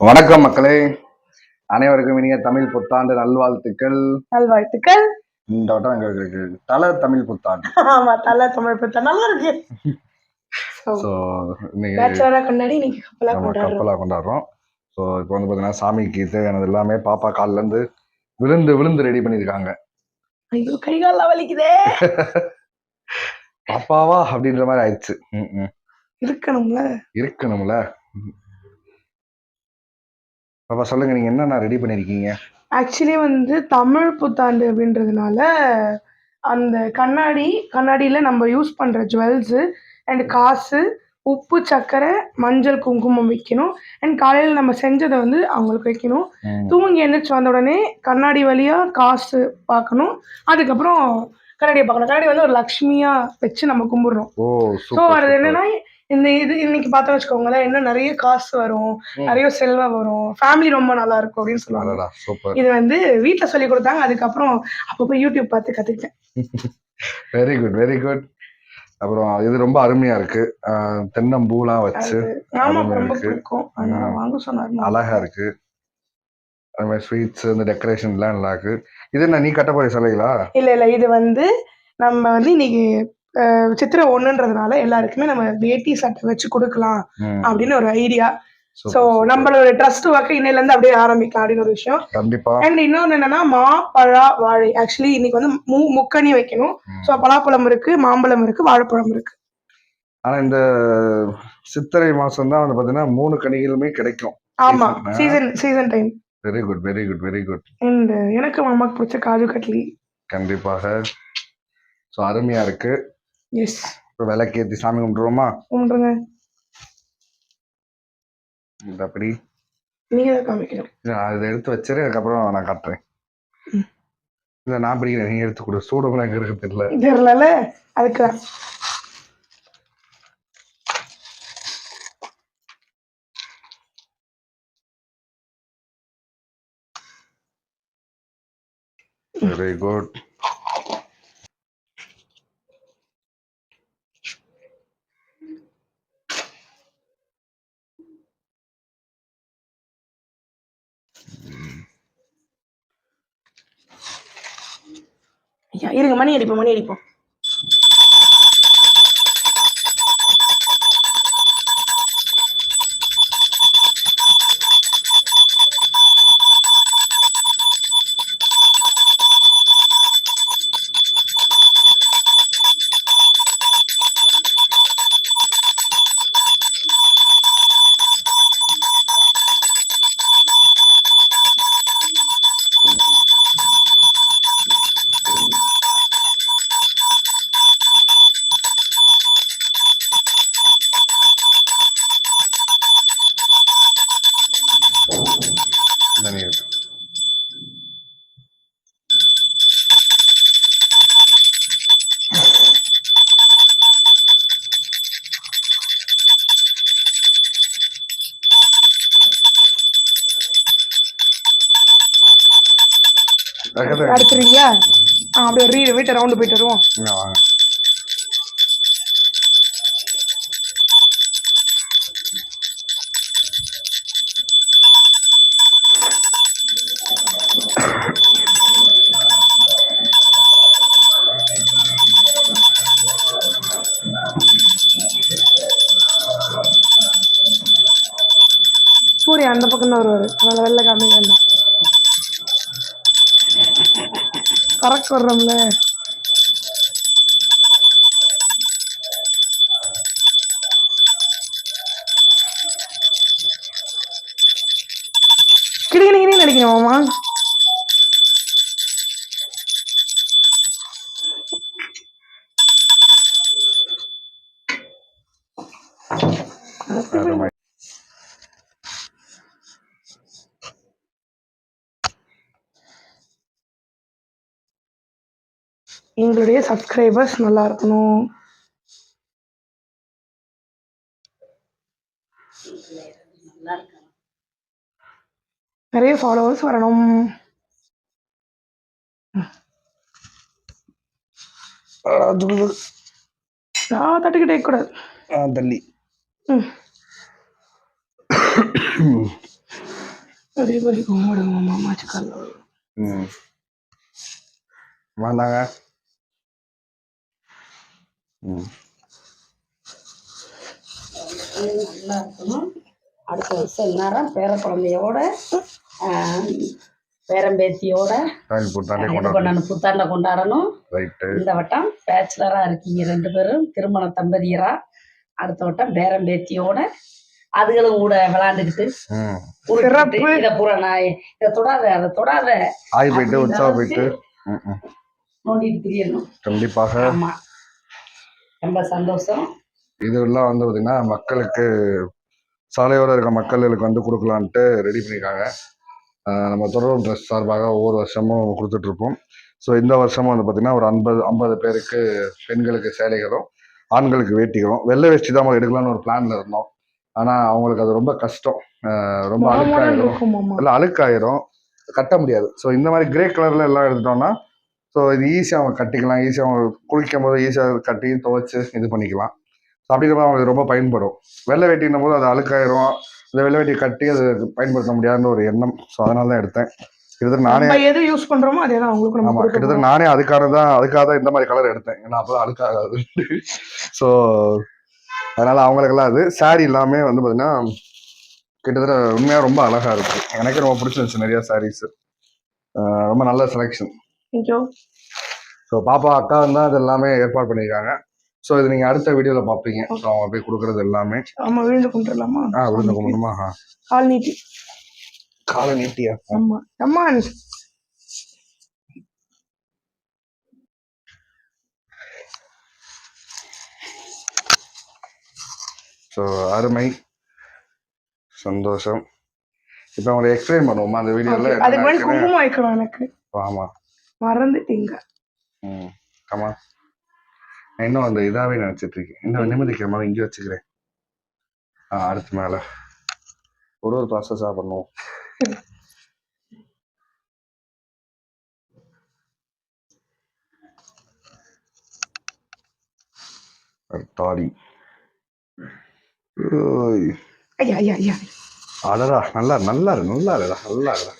வணக்கம் மக்களே. அனைவருக்கும் இனிய தமிழ் புத்தாண்டு நல்வாழ்த்துக்கள். நல்வாழ்த்துக்கள். இந்த வட்டம் எங்களுக்கு தல தமிழ் புத்தாண்டு. ஆமா தலை தமிழ் புத்தா நல்லா இருக்கு. ஸோ இன்னைக்கு கொண்டாடி இன்னைக்கு கப்பலா நம்ம கொண்டாடுறோம். ஸோ இப்போ வந்து பார்த்தீங்கன்னா சாமிக்கு தேவையானது எல்லாமே பாப்பா கால்ல இருந்து விழுந்து விழுந்து ரெடி பண்ணியிருக்காங்க. ஐயோ கை கால்லாம் வலிக்குதே. பாப்பாவா அப்படின்ற மாதிரி ஆயிடுச்சு. இருக்கணும்ல. இருக்கணும்ல. ம். பாப்பா சொல்லுங்க நீங்க என்னென்ன ரெடி பண்ணிருக்கீங்க? ஆக்சுவலி வந்து தமிழ் புத்தாண்டு அப்படின்றதுனால அந்த கண்ணாடி கண்ணாடியில நம்ம யூஸ் பண்ற ஜுவல்ஸ் அண்ட் காசு உப்பு சர்க்கரை மஞ்சள் குங்குமம் வைக்கணும். அண்ட் காலையில் நம்ம செஞ்சதை வந்து அவங்களுக்கு வைக்கணும். தூங்கி எழுந்திரிச்சு வந்த உடனே கண்ணாடி வழியா காசு பார்க்கணும். அதுக்கப்புறம் கண்ணாடியை பார்க்கணும். கண்ணாடி வந்து ஒரு லக்ஷ்மியா வச்சு நம்ம கும்பிடுறோம். ஸோ அது என்னன்னா இந்த இது இன்னைக்கு பார்த்தா வச்சுக்கோங்களேன் இன்னும் நிறைய காசு வரும். நிறைய செல்வம் வரும். ஃபேமிலி ரொம்ப நல்லா இருக்கும் அப்படின்னு சொல்லுவாங்க. இது வந்து வீட்ல சொல்லி கொடுத்தாங்க அதுக்கப்புறம் அப்பப்போ யூடியூப் பார்த்து கத்துக்கிட்டேன். வெரி குட் வெரி குட் அப்புறம் இது ரொம்ப அருமையா இருக்கு. தென்னம்பூலாம் வச்சு அழகா இருக்கு. அது மாதிரி ஸ்வீட்ஸ் இந்த டெக்கரேஷன்லாம் நல்லா இருக்கு. இது என்ன நீ கட்ட போற சிலைகளா? இல்ல இல்ல இது வந்து நம்ம வந்து இன்னைக்கு சித்திரை ஒண்ணுன்றதுனால எல்லாருக்குமே நம்ம வேட்டி சட்டை வச்சு கொடுக்கலாம் அப்படின்னு ஒரு ஐடியா சோ. நம்மளோட ட்ரஸ்ட் ஒர்க் இன்னையில இருந்து அப்படியே ஆரம்பிக்கலாம் அப்படின்னு ஒரு விஷயம். கண்டிப்பா. அண்ட் இன்னொன்னு என்னன்னா மா பழா வாழை. ஆக்சுவலி இன்னைக்கு வந்து மூ முக்கனி வைக்கணும். ஸோ பலாப்பழம் இருக்கு மாம்பழம் இருக்கு வாழைப்பழம் இருக்கு. ஆனா இந்த சித்திரை மாசம் தான் வந்து பாத்தீங்கன்னா மூணு கனிகளுமே கிடைக்கும். ஆமா? Season season time very good very good very good and எனக்கு மாமாக்கு பிடிச்ச காஜு கட்லி. கண்டிப்பாக. ஸோ அருமையா இருக்கு. எஸ் இப்போ விளக்கேத்தி சாமி கும்பிட்டுருவோமா? கும்பிடுங்க. அப்படி. நீங்க தான் காமிக்கணும். இதை எடுத்து வச்சிரு அதுக்கப்புறம் நான் காட்டுறேன். இல்ல நான் பிடிக்கிறேன் நீங்க எடுத்து கொடு. சூடமெல்லாம் எங்க இருக்கு தெரியல. தெரியல அதுக்கு வெரி குட் இருங்க மணி அடிப்போம் மணி அடிப்போம். அடுத்துறீங்களா ஆ அப்படியே ரீ வீட்டை ரவுண்டு போயிட்டு வருவோம். வாங்க. சூரியன் அந்த பக்கம் தான் வருவாரு. அதனால வெளில காமி வேண்டாம். கரெக்ட் வர்றோம்ல கிடுகிடுகினே நடிக்கணுமாமா அருமை. எங்களுடைய சப்ஸ்கிரைபர்ஸ் நல்லா இருக்கணும். நிறைய ஃபாலோவர்ஸ் வரணும். அது நான் தட்டுக்கிட்டே கூடாது தள்ளி. ம். தீபாவளி கும்பிடுவோம் மாமா சிக்கல் ம் வேண்டாங்க ம். நல்லா இருக்கணும் அடுத்த வருஷம் நேரம் பேர குழந்தையோட பேரம்பேத்தியோட கோயில் புத்தாண்டே கொண்டாடணும். இந்த வட்டம் பேச்சுலராக இருக்கீங்க ரெண்டு பேரும் திருமண தம்பதியரா. அடுத்த வட்டம் பேரம்பேத்தியோட அதுகளும் கூட விளாண்டுக்கிட்டு. இதை பூரா நான் இதை தொடாத அதை தொடாத. ஆய் போயிட்டு உற்சாக நோண்டிட்டு தெரியணும். கண்டிப்பாக. ஆமா. ரொம்ப சந்தோஷம். இதெல்லாம் வந்து பார்த்தீங்கன்னா மக்களுக்கு சாலையோர இருக்க மக்களுக்கு வந்து கொடுக்கலான்ட்டு ரெடி பண்ணியிருக்காங்க நம்ம தொடர்பு ட்ரெஸ் சார்பாக ஒவ்வொரு வருஷமும் கொடுத்துட்ருப்போம். ஸோ இந்த வருஷமும் வந்து பார்த்தீங்கன்னா ஒரு ஐம்பது ஐம்பது பேருக்கு பெண்களுக்கு சேலைகளும் ஆண்களுக்கு வேட்டிகளும் வெள்ளை வேஷ்டி தான் எடுக்கலாம்னு ஒரு பிளான்ல இருந்தோம். ஆனால் அவங்களுக்கு அது ரொம்ப கஷ்டம். ரொம்ப அழுக்காயிரும். இல்லை அழுக்காயிரும். கட்ட முடியாது. ஸோ இந்த மாதிரி கிரே கலர்ல எல்லாம் எடுத்துட்டோம்னா ஸோ இது ஈஸியாக அவங்க கட்டிக்கலாம். ஈஸியாக அவங்க குளிக்கும் போது ஈஸியாக கட்டி துவைச்சு இது பண்ணிக்கலாம். ஸோ அப்படிங்கிறப்ப அவங்களுக்கு ரொம்ப பயன்படும். வெள்ளை வேட்டின்னும் போது அது அழுக்காயிரும். இந்த வெள்ளை வேட்டி கட்டி அது பயன்படுத்த முடியாதுன்னு ஒரு எண்ணம். ஸோ அதனால தான் எடுத்தேன். கிட்டத்தட்ட நானே எது யூஸ் பண்றோமோ அதே தான் ஆமா. கிட்டத்தட்ட நானே அதுக்காக தான் அதுக்காக தான் இந்த மாதிரி கலர் எடுத்தேன். ஏன்னா அப்பதான் அழுக்காகாது. ஸோ அதனால அவங்களுக்கெல்லாம் அது. Saree எல்லாமே வந்து பார்த்தீங்கன்னா கிட்டத்தட்ட உண்மையாக ரொம்ப அழகா இருக்கு. எனக்கு ரொம்ப பிடிச்சிருந்துச்சு நிறைய சாரீஸ் ரொம்ப நல்ல செலெக்ஷன் ஐயோ ஸோ பாப்பா அக்கா தான் இது எல்லாமே ஏற்பாடு பண்ணியிருக்காங்க ஸோ இது நீங்கள் அடுத்த வீடியோவில் பார்ப்பீங்க ஸோ அவங்க போய் கொடுக்குறது எல்லாமே. ஆமா விழுந்து கொண்டுலாமா ஆ விழுந்து கும்பிடுமா ஆ. கால் நீட்டி. காலை நீட்டியா? ஆமா. அம்மா ஸோ அருமை. சந்தோஷம். இப்போ அவங்களை எக்ஸ்பிளைன் பண்ணுவோமா? அந்த வீடியோவில் அதுக்கு குங்குமம் வைக்கணும் எனக்கு. ஆமாம் மறந்துட்டீங்க. ம் கமா நான் இன்னும் அந்த இதாவே நினைச்சிட்டு இருக்கேன். இன்னும் நிம்மதிக்கிற மாதிரி இங்கே வச்சுக்கிறேன். ஆ அடுத்து மேல ஒரு ஒரு ப்ராசஸாக பண்ணுவோம். தாடி. ஐயா ஐயா ஐயா. அடடா நல்லா நல்லா நல்லா நல்லா இப்ப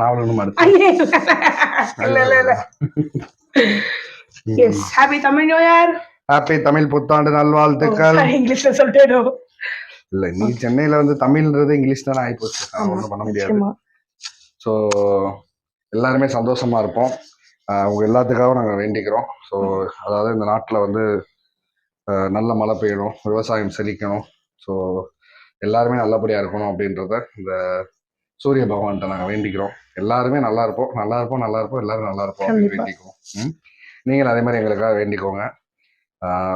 நான் அடுத்து. Happy Tamil new year happy Tamil புத்தாண்டு நல்வாழ்த்துக்கள். இங்கிலீஷ்ல சொல்லிட்டேன் இல்ல நீ சென்னையில வந்து தமிழ்ன்றது இங்கிலீஷ் தானே ஆயிப்போச்சு ஒன்றும் பண்ண முடியாது. ஸோ எல்லாருமே சந்தோஷமா இருப்போம். உங்க எல்லாத்துக்காகவும் நாங்கள் வேண்டிக்கிறோம். ஸோ அதாவது இந்த நாட்டில் வந்து நல்ல மழை பெய்யணும் விவசாயம் செழிக்கணும். ஸோ எல்லாருமே நல்லபடியாக இருக்கணும் அப்படின்றத இந்த சூரிய பகவான்கிட்ட நாங்கள் வேண்டிக்கிறோம். எல்லாருமே நல்லா இருப்போம். நல்லா இருப்போம் நல்லா இருப்போம் எல்லாரும் நல்லா இருப்போம். வேண்டிக்குவோம். ம்? நீங்களும் அதே மாதிரி எங்களுக்காக வேண்டிக்கோங்க.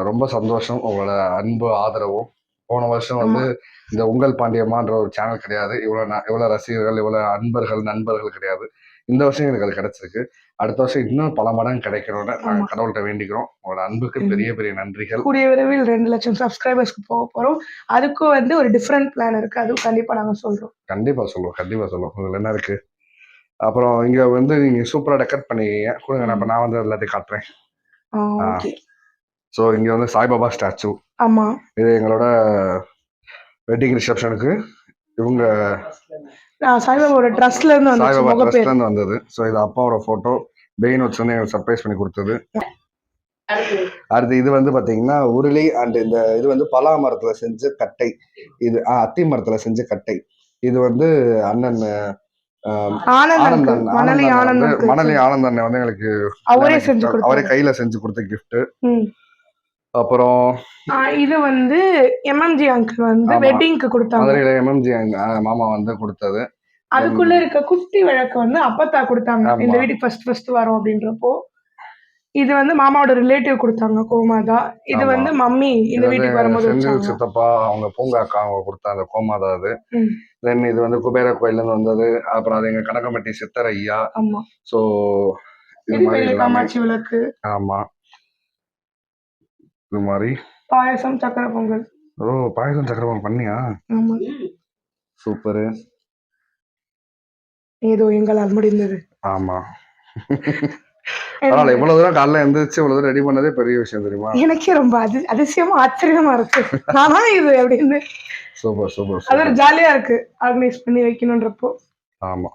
ரொம்ப சந்தோஷம் உங்களோட அன்பு ஆதரவும். போன வருஷம் வந்து இந்த உங்கள் பாண்டியம்மான்ற ஒரு சேனல் கிடையாது. இவ்வளோ இவ்வளோ ரசிகர்கள் இவ்வளோ அன்பர்கள் நண்பர்கள் கிடையாது. இந்த வருஷம் எங்களுக்கு அது கிடைச்சிருக்கு. அடுத்த வருஷம் இன்னும் பல மடங்கு கிடைக்கணும்னு நாங்கள். கடவுள்கிட்ட வேண்டிக்கிறோம். உங்களோட அன்புக்கு பெரிய பெரிய நன்றிகள். கூடிய விரைவில் ரெண்டு லட்சம் சப்ஸ்கிரைபர்ஸ்க்கு போக போறோம். அதுக்கும் வந்து ஒரு டிஃப்ரெண்ட் பிளான் இருக்கு. அதுவும் கண்டிப்பா நாங்க சொல்றோம். கண்டிப்பா சொல்லுவோம். கண்டிப்பா சொல்லுவோம். இதுல என்ன இருக்கு? அப்புறம் இங்க வந்து நீங்க சூப்பரா டெக்கரேட் பண்ணிருக்கீங்க. கொடுங்க நான் இப்ப நான் வந்து எல்லாத்தையும் காட்டுறேன். ஓகே ஸோ இங்க வந்து சாய்பாபா ஸ்டாச்சு ஆமா. இது எங்களோட வெட்டிங் ரிசப்ஷனுக்கு இவங்க சாய்பாபாவோட ட்ரஸ்ட்ல இருந்து வந்துச்சு சாய்பாபா ட்ரஸ்ட்ல இருந்து வந்தது. ஸோ இது அப்பாவோட போட்டோ பெயின் வச்சு வந்து எங்களுக்கு சர்ப்ரைஸ் பண்ணி கொடுத்தது. அடுத்து இது வந்து பாத்தீங்கன்னா உருளி அண்ட் இந்த இது வந்து பலா மரத்துல செஞ்ச கட்டை. இது அத்தி மரத்துல செஞ்ச கட்டை. இது வந்து அண்ணன் மணலி ஆனந்த் ஆனந்த் அண்ணன் வந்து. மணலி எங்களுக்கு அவரே செஞ்சு அவரே கையில செஞ்சு கொடுத்த கிஃப்ட். அப்புறம் இது வந்து எம்எம்ஜி அங்கிள் வந்து. வெட்டிங்க்கு கொடுத்தாங்க மதுரையில எம்எம்ஜி மாமா வந்து கொடுத்தது அதுக்குள்ள இருக்க குட்டி விளக்கு வந்து அப்பத்தா கொடுத்தாங்க. இந்த வீட்டுக்கு ஃபர்ஸ்ட் ஃபர்ஸ்ட் வரோம் அப்படின்றப்போ இது வந்து மாமாவோட ரிலேட்டிவ் கொடுத்தாங்க கோமாதா. இது. வந்து மம்மி இந்த வீட்டுக்கு வரும்போது செந்தில் சித்தப்பா அவங்க பூங்காக்கா அவங்க கொடுத்த அந்த கோமாதா அது. தென் இது வந்து குபேர கோயில்ல இருந்து வந்தது. அப்புறம் அது எங்க கனகம்பட்டி சித்தர் ஐயா. ஆமா. ஸோ இது மாதிரி காமாட்சி விளக்கு. ஆமா. இது மாதிரி. பாயசம் சக்கரை பொங்கல். ஓ பாயசம் சக்கரவம் பண்ணியா? ஆமா. சூப்பரு. ஏதோ எங்களால் முடிந்தது. ஆமா. பரவாயில்ல இவ்வளவு தூரம் காலைல எந்திரிச்சு இவ்வளவு தூரம் ரெடி பண்ணதே பெரிய விஷயம் தெரியுமா? எனக்கே ரொம்ப அது அதிசயமா ஆச்சரியமா இருக்கு. நானா இது அப்படின்னு. சூப்பர் சூப்பர் அது ஒரு ஜாலியா இருக்கு. ஆர்கனைஸ் பண்ணி வைக்கணுன்றப்போ. ஆமா.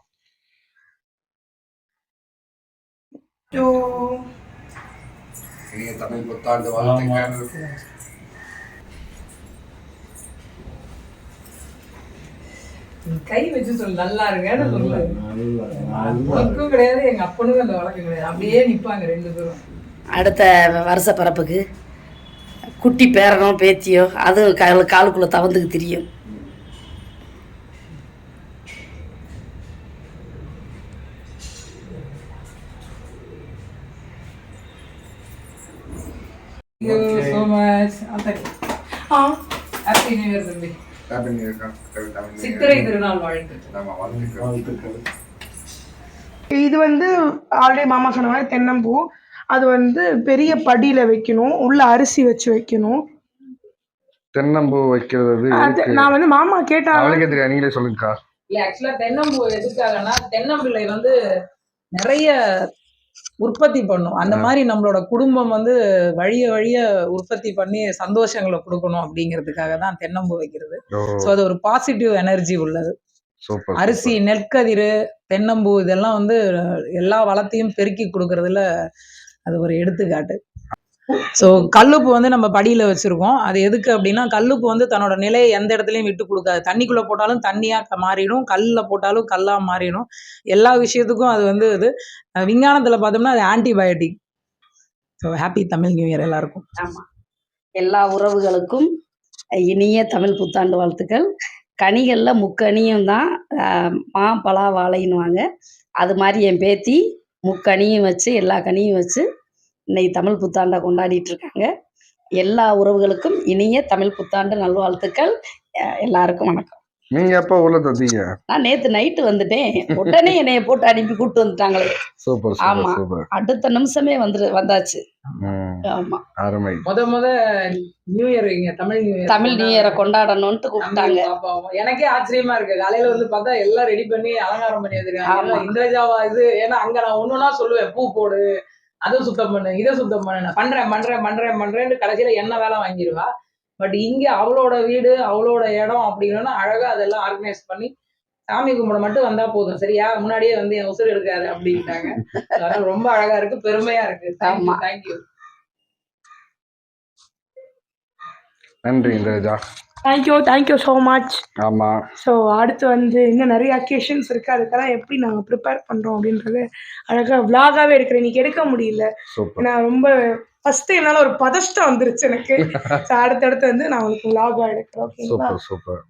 இனிய தமிழ் புத்தாண்டு வாழ்த்துக்கள். கை வச்சு சொல்லு நல்லா இருக்கேன்னு சொல்லு உனக்கும் கிடையாது எங்க அப்பனுக்கும் அந்த வழக்கம் கிடையாது. அப்படியே நிப்பாங்க ரெண்டு பேரும். அடுத்த வருஷ பிறப்புக்கு குட்டி பேரனோ பேத்தியோ அது கால் காலுக்குள்ளே தவந்துக்கு தெரியும். So much ah happy new year தம்பி Happy New Year, Year. சித்திரை திருநாள் வாழ்த்து ஆமா, வாழ்த்துக்கள். இது வந்து ஆல்ரெடி மாமா சொன்ன மாதிரி தென்னம்பூ. அது வந்து பெரிய படியில வைக்கணும் உள்ள அரிசி வச்சு வைக்கணும். தென்னம்பூ வைக்கிறது நான் வந்து மாமா கேட்டா அவளுக்கே தெரியாது நீங்களே சொல்லுங்கக்கா. இல்ல ஆக்சுவலா தென்னம்பூ எதுக்காகனா தென்னம்பிள்ளை வந்து நிறைய உற்பத்தி பண்ணும். அந்த மாதிரி நம்மளோட குடும்பம் வந்து வழிய வழிய உற்பத்தி பண்ணி சந்தோஷங்களை கொடுக்கணும் அப்படிங்கிறதுக்காக தான் தென்னம்பூ வைக்கிறது. ஸோ அது ஒரு பாசிட்டிவ் எனர்ஜி உள்ளது. அரிசி நெற்கதிர் தென்னம்பூ இதெல்லாம் வந்து எல்லா வளத்தையும் பெருக்கி கொடுக்கறதுல அது ஒரு எடுத்துக்காட்டு. ஸோ கல்லுப்பு வந்து நம்ம படியில் வச்சுருக்கோம். அது எதுக்கு அப்படின்னா கல்லுப்பு வந்து தன்னோட நிலையை எந்த இடத்துலையும் விட்டு கொடுக்காது. தண்ணிக்குள்ளே போட்டாலும் தண்ணியாக மாறிடும். கல்லில் போட்டாலும் கல்லாக மாறிடும். எல்லா விஷயத்துக்கும் அது வந்து இது விஞ்ஞானத்தில் பார்த்தோம்னா அது antibiotic so happy Tamil new year எல்லாருக்கும். ஆமாம் எல்லா உறவுகளுக்கும் இனிய தமிழ் புத்தாண்டு வாழ்த்துக்கள். கனிகளில் முக்கனியும் தான் ஆஹ், மா பலா வாழைன்னுவாங்க. அது மாதிரி என் பேத்தி முக்கனியும் வச்சு எல்லா கனியும் வச்சு இன்னைக்கு தமிழ் புத்தாண்டை கொண்டாடிட்டு இருக்காங்க எல்லா உறவுகளுக்கும் இனிய தமிழ் புத்தாண்டு நல்வாழ்த்துக்கள். எல்லாருக்கும் வணக்கம். நீங்க எப்ப ஊர்ல தந்தீங்க? நான் நேற்று நைட்டு வந்துட்டேன். உடனே என்னைய போட்டு அனுப்பி கூப்பிட்டு வந்துட்டாங்களே. சூப்பர் ஆமா. சூப்பர். சூப்பர் அடுத்த நிமிஷமே வந்து வந்தாச்சு. ஆமா. அருமை. முத முத நியூ இயர் இங்க Tamil new year Tamil new இயரை கொண்டாடணும்ட்டு கூப்பிட்டாங்க. எனக்கே ஆச்சரியமா இருக்கு. காலையில வந்து பார்த்தா எல்லாம் ரெடி பண்ணி அலங்காரம் பண்ணி வச்சிருக்காங்க. இந்திரஜாவா இது ஏன்னா அங்க நான் ஒண்ணுனா சொல்லுவேன். பூ போடு அதை சுத்தம் பண்ணு இதை சுத்தம் பண்ணு நான் பண்றேன் பண்றேன் பண்றேன் பண்றேன்னு கடைசியில என்ன வேலை வாங்கிடுவா பட் இங்க அவளோட வீடு அவளோட இடம் அப்படின்னா அழகா அதெல்லாம் ஆர்கனைஸ் பண்ணி சாமி கும்பிட மட்டும் வந்தா போதும். சரியா? முன்னாடியே வந்து என் உசுறு எடுக்காது அப்படின்ட்டாங்க. அதனால ரொம்ப அழகா இருக்கு பெருமையா இருக்கு. ஆமா. தேங்க்யூ நன்றி Indraja. Thank you thank you so much ஆமா. ஸோ அடுத்து வந்து இன்னும் நிறைய அக்கேஷன்ஸ் இருக்குது அதுக்கெல்லாம் எப்படி நாங்கள் ப்ரிப்பேர் பண்ணுறோம் அப்படின்றது அழகாக விலாகாகவே எடுக்கிறேன். இன்னைக்கு எடுக்க முடியல. நான் ரொம்ப ஃபஸ்ட்டு என்னால் ஒரு பதஷ்டம் வந்துருச்சு எனக்கு. ஸோ அடுத்தடுத்து வந்து நான் உங்களுக்கு விலாகாக எடுக்கிறேன். ஓகேங்களா? Super super